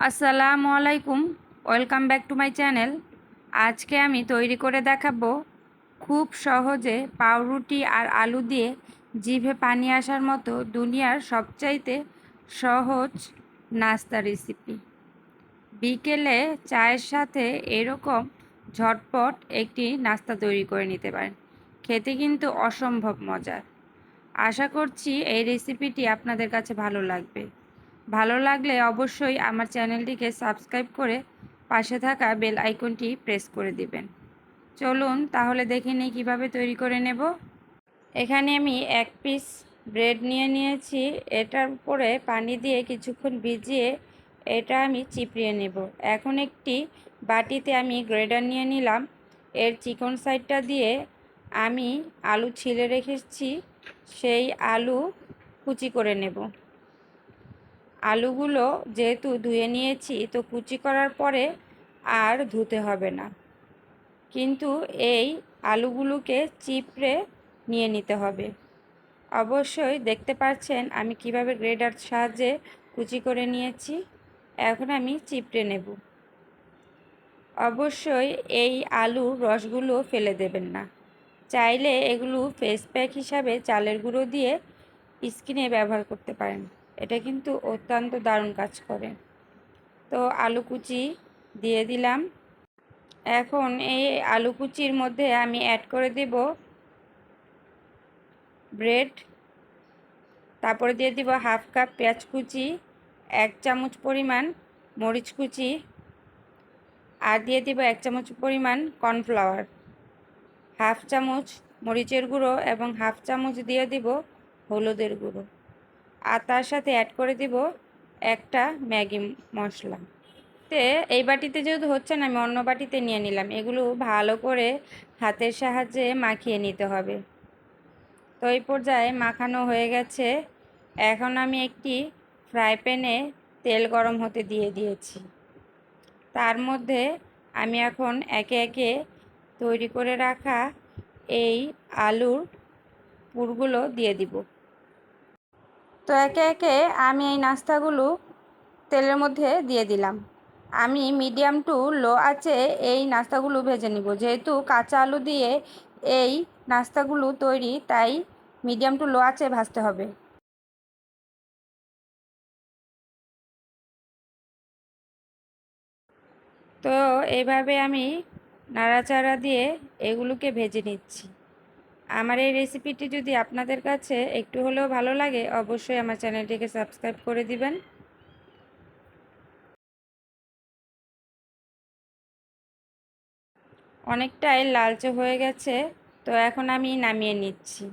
আসসালামু আলাইকুম, welcome back to my channel. আজকে আমি তৈরি করে দেখাবো খুব সহজে পাউরুটি আর আলু দিয়ে জিভে পানি আসার মতো দুনিয়ার সবচাইতে সহজ নাস্তা রেসিপি। বিকেলে চায়ের সাথে এরকম ঝটপট একটি নাস্তা তৈরি করে নিতে পারেন। খেতে কিন্তু অসম্ভব মজার। আশা করছি এই রেসিপিটি আপনাদের কাছে ভালো লাগবে। ভালো লাগলে অবশ্যই আমার চ্যানেলটিকে সাবস্ক্রাইব করে পাশে থাকা বেল আইকনটি প্রেস করে দিবেন। চলুন তাহলে দেখে নিই কীভাবে তৈরি করে নেব। এখানে আমি এক পিস ব্রেড নিয়ে নিয়েছি। এটার উপরে পানি দিয়ে কিছুক্ষণ ভিজিয়ে এটা আমি চিপড়িয়ে নেব। এখন একটি বাটিতে আমি গ্রেডার নিয়ে নিলাম। এর চিকন সাইডটা দিয়ে আমি আলু ছিলে রেখেছি। সেই আলু কুচি করে নেব। আলুগুলো যেহেতু ধুয়ে নিয়েছি, তো কুচি করার পরে আর ধুতে হবে না। কিন্তু এই আলুগুলোকে চিপড়ে নিয়ে নিতে হবে। অবশ্যই দেখতে পাচ্ছেন আমি কীভাবে গ্রেডার সাহায্যে কুচি করে নিয়েছি। এখন আমি চিপড়ে নেব। অবশ্যই এই আলুর রসগুলো ফেলে দেবেন না। চাইলে এগুলো ফেস প্যাক হিসাবে চালের গুঁড়ো দিয়ে স্কিনে ব্যবহার করতে পারেন। এটা কিন্তু অত্যন্ত দারুণ কাজ করে। তো আলু কুচি দিয়ে দিলাম। এখন এই আলু কুচির মধ্যে আমি অ্যাড করে দেব ব্রেড তারপরে দিয়ে দিব হাফ কাপ পেঁয়াজ কুচি, এক চামচ পরিমাণ মরিচ কুচি, আর দিয়ে দিব এক চামচ পরিমাণ কর্নফ্লাওয়ার হাফ চামচ মরিচের গুঁড়ো এবং হাফ চামচ দিয়ে দিব হলুদের গুঁড়ো। আর তার সাথে অ্যাড করে দিব একটা ম্যাগি মশলা। তে এই বাটিতে যেহেতু হচ্ছে না, আমি অন্য বাটিতে নিয়ে নিলাম। এগুলো ভালো করে হাতের সাহায্যে মাখিয়ে নিতে হবে। তো এই পর্যায়ে মাখানো হয়ে গেছে। এখন আমি একটি ফ্রাই প্যানে তেল গরম হতে দিয়ে দিয়েছি। তার মধ্যে আমি এখন একে একে তৈরি করে রাখা এই আলুর পুরগুলো দিয়ে দিব। তো একে একে আমি এই নাস্তাগুলো তেলের মধ্যে দিয়ে দিলাম। আমি মিডিয়াম টু লো আছে এই নাস্তাগুলো ভেজে নিব। যেহেতু কাঁচা আলু দিয়ে এই নাস্তাগুলো তৈরি, তাই মিডিয়াম টু লো আছে ভাজতে হবে। তো এইভাবে আমি নাড়াচাড়া দিয়ে এগুলোকে ভেজে নিচ্ছি। আমার এই রেসিপিটি যদি আপনাদের কাছে একটু হলেও ভালো লাগে, অবশ্যই আমার চ্যানেলটিকে সাবস্ক্রাইব করে দিবেন। অনেকটাই লালচে হয়ে গেছে, তো এখন আমি নামিয়ে নিচ্ছি।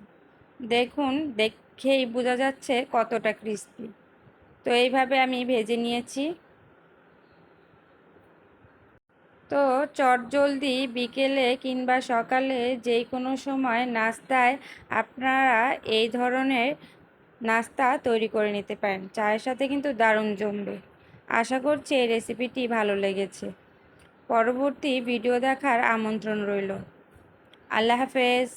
দেখুন, দেখেই বোঝা যাচ্ছে কতটা ক্রিস্পি তো এইভাবে আমি ভেজে নিয়েছি। তো চটজলদি বিকেলে কিংবা সকালে যে কোনো সময় নাস্তায় আপনারা এই ধরনের নাস্তা তৈরি করে নিতে পারেন। চায়ের সাথে কিন্তু দারুণ জমবে। আশা করছি এই রেসিপিটি ভালো লেগেছে। পরবর্তী ভিডিও দেখার আমন্ত্রণ রইল। আল্লাহ হাফেজ।